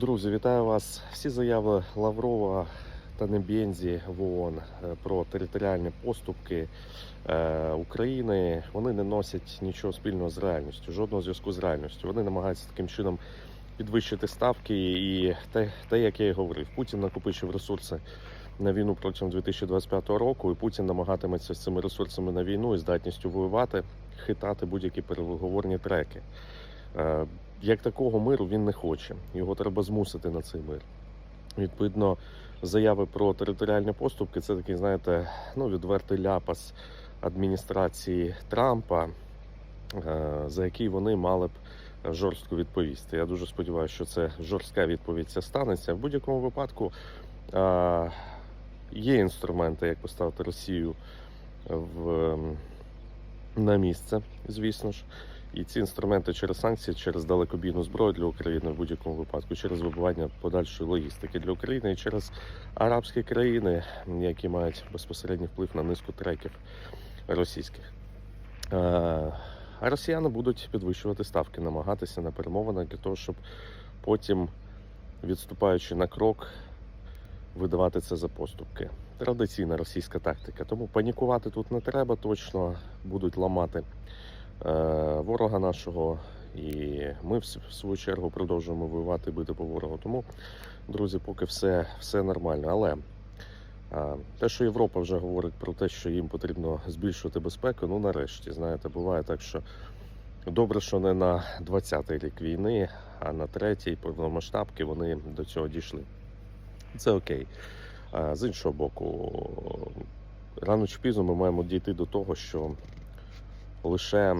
Друзі, вітаю вас. Всі заяви Лаврова та Небензі в ООН е, про територіальні поступки е, України вони не носять нічого спільного з реальністю, жодного зв'язку з реальністю. Вони намагаються таким чином підвищити ставки. І те, те, як я і говорив, Путін накопичив ресурси на війну протягом 2025 року, і Путін намагатиметься з цими ресурсами на війну і здатністю воювати, хитати будь-які переговорні треки. Як такого миру він не хоче. Його треба змусити на цей мир. Відповідно, заяви про територіальні поступки це такий, знаєте, ну, відвертий ляпас адміністрації Трампа, е, за який вони мали б жорстко відповісти. Я дуже сподіваюся, що це жорстка відповідь це станеться. В будь-якому випадку е, є інструменти, як поставити Росію в, ем, на місце, звісно ж. І ці інструменти через санкції, через далекобійну зброю для України в будь-якому випадку, через вибивання подальшої логістики для України і через арабські країни, які мають безпосередній вплив на низку треків російських. Е, А росіяни будуть підвищувати ставки, намагатися на перемовинах для того, щоб потім, відступаючи на крок, видавати це за поступки. Традиційна російська тактика. Тому панікувати тут не треба, точно будуть ламати ворога нашого, і ми в свою чергу продовжуємо воювати і бити по ворогу. Тому, друзі, поки все, все нормально. Але е, те, що Європа вже говорить про те, що їм потрібно збільшувати безпеку, ну нарешті, знаєте, буває так, що добре, що не на 20-й рік війни, а на третій повномасштабки вони до цього дійшли. Це окей. З іншого боку, рано чи пізно ми маємо дійти до того, що лише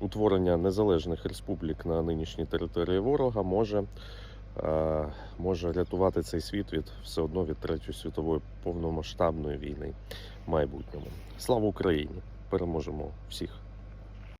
утворення незалежних республік на нинішній території ворога може, е, може рятувати цей світ від все одно від Третьої світової повномасштабної війни в майбутньому. Слава Україні! Переможемо всіх!